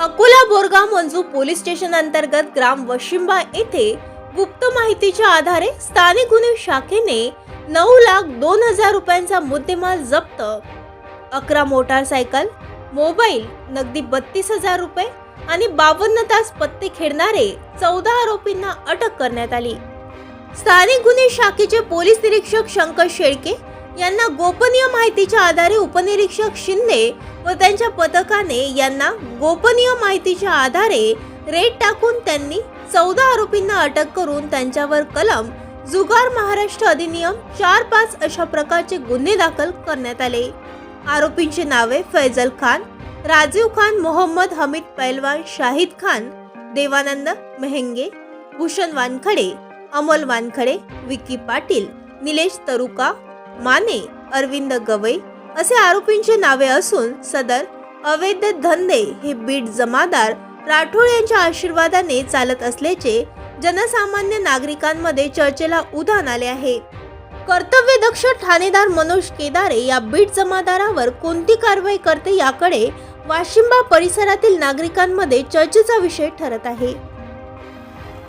Akola Borgaon Manju police station अंतर्गत ग्राम वशिंबा येथे गुप्त माहितीच्या आधारे स्थानिक गुन्हे शाखेने नऊ लाख दोन हजार रुपयांचा मुद्देमाल जप्त. अकरा मोटारसायकल मोबाईल नगदी बत्तीस हजार रुपये आणि बावन्न तास पत्ते खेळणारे चौदा आरोपींना अटक करण्यात आली. स्थानिक गुन्हे शाखेचे पोलीस निरीक्षक शंकर शेळके यांना गोपनीय माहितीच्या आधारे उपनिरीक्षक शिंदे व त्यांच्या पथकाने यांना गोपनीय माहितीच्या आधारे रेड टाकून त्यांनी चौदा आरोपींना अटक करून त्यांच्यावर कलम जुगार महाराष्ट्र अधिनियम चार पाच अशा प्रकारचे गुन्हे दाखल करण्यात आले. आरोपींची नावे फैजल खान राजीव खान मोहम्मद हमीद पैलवान शाहिद खान देवानंद मेहंगे भूषण वानखडे अमोल वानखडे विकी पाटील निलेश तरुका माने अरविंद गवई असे आरोपींची नावे असून सदर अवैध धंदे हे बीड जमादार राठोड यांच्या आशीर्वादाने चालत असल्याचे जनसामान्य नागरिकांमध्ये चर्चेला उधाण आले आहे. कर्तव्यदक्ष ठाणेदार मनोज केदारे या बीड जमादारावर कोणती कारवाई करते याकडे वाशिंबा परिसरातील नागरिकांमध्ये चर्चेचा विषय ठरत आहे.